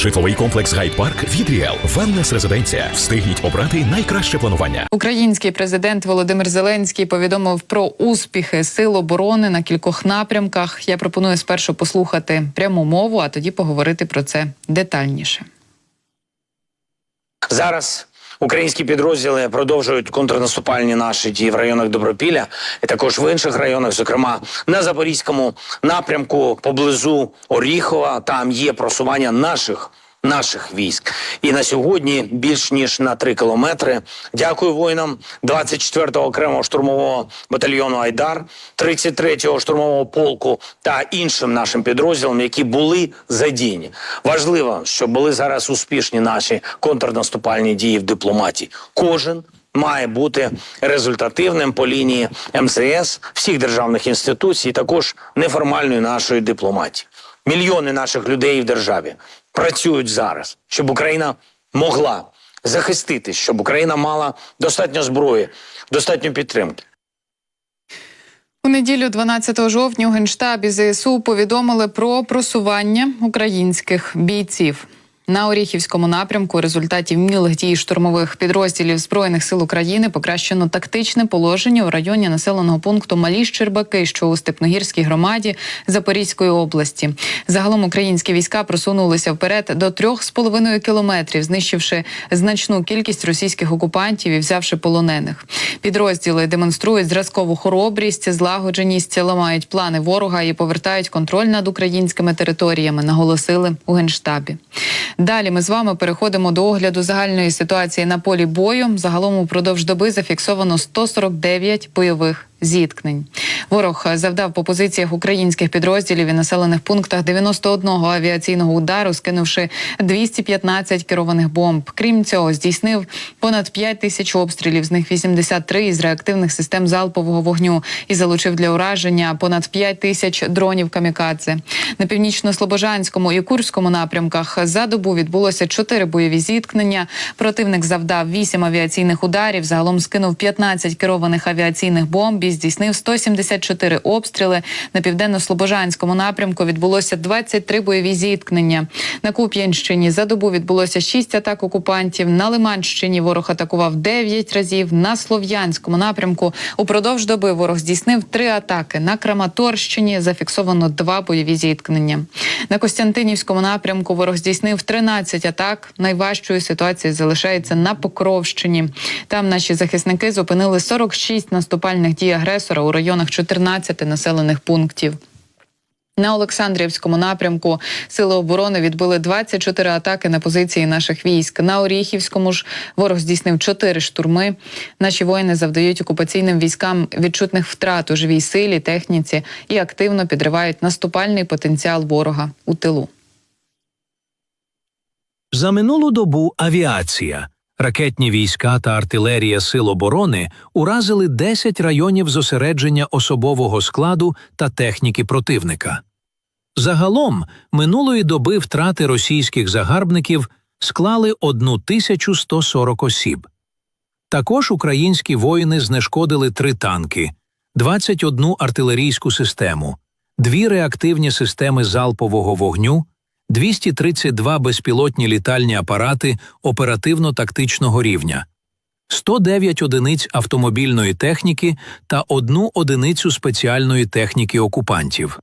Житловий комплекс Гайд-Парк від Ріел. Резиденція. Встигніть обрати найкраще планування. Український президент Володимир Зеленський повідомив про успіхи сил оборони на кількох напрямках. Я пропоную спершу послухати пряму мову, а тоді поговорити про це детальніше. Зараз українські підрозділи продовжують контрнаступальні наші дії в районах Добропілля і також в інших районах, зокрема на запорізькому напрямку поблизу Оріхова. Там є просування наших. Наших військ і на сьогодні більш ніж на три кілометри. Дякую воїнам 24-го окремого штурмового батальйону Айдар, 33-го штурмового полку та іншим нашим підрозділам, які були задіяні. Важливо, щоб були зараз успішні наші контрнаступальні дії в дипломатії. Кожен має бути результативним по лінії МСС, всіх державних інституцій, також неформальної нашої дипломатії. Мільйони наших людей в державі працюють зараз, щоб Україна могла захиститись, щоб Україна мала достатньо зброї, достатньо підтримки. У неділю, 12 жовтня, у генштабі ЗСУ повідомили про просування українських бійців. На Оріхівському напрямку у результаті вмілих дій штурмових підрозділів збройних сил України покращено тактичне положення у районі населеного пункту Малі Щербаки, що у Степногірській громаді Запорізької області. Загалом українські війська просунулися вперед до трьох з половиною кілометрів, знищивши значну кількість російських окупантів і взявши полонених. Підрозділи демонструють зразкову хоробрість, злагодженість, ламають плани ворога і повертають контроль над українськими територіями. Наголосили у генштабі. Далі ми з вами переходимо до огляду загальної ситуації на полі бою. Загалом упродовж доби зафіксовано 149 бойових зіткнень. Ворог завдав по позиціях українських підрозділів і населених пунктах 91 авіаційного удару, скинувши 215 керованих бомб. Крім цього, здійснив понад 5 тисяч обстрілів, з них 83 із реактивних систем залпового вогню і залучив для ураження понад 5 тисяч дронів камікадзе. На північно-слобожанському і Курському напрямках за добу відбулося 4 бойові зіткнення. Противник завдав 8 авіаційних ударів. Загалом скинув 15 керованих авіаційних бомб і здійснив 174 обстріли. На південно-слобожанському напрямку відбулося 23 бойові зіткнення. На Куп'янщині за добу відбулося 6 атак окупантів. На Лиманщині ворог атакував 9 разів. На Слов'янському напрямку упродовж доби ворог здійснив 3 атаки. На Краматорщині зафіксовано 2 бойові зіткнення. На Костянтинівському напрямку ворог здійснив 13 атак. Найважчою ситуацією залишається на Покровщині. Там наші захисники зупинили 46 наступальних дій агресора у районах 14 населених пунктів. На Олександрівському напрямку сили оборони відбили 24 атаки на позиції наших військ. На Оріхівському ж ворог здійснив 4 штурми. Наші воїни завдають окупаційним військам відчутних втрат у живій силі, техніці і активно підривають наступальний потенціал ворога у тилу. За минулу добу авіація, ракетні війська та артилерія Сил оборони уразили 10 районів зосередження особового складу та техніки противника. Загалом минулої доби втрати російських загарбників склали 1140 осіб. Також українські воїни знешкодили три танки, 21 артилерійську систему, дві реактивні системи залпового вогню, 232 безпілотні літальні апарати оперативно-тактичного рівня, 109 одиниць автомобільної техніки та одну одиницю спеціальної техніки окупантів.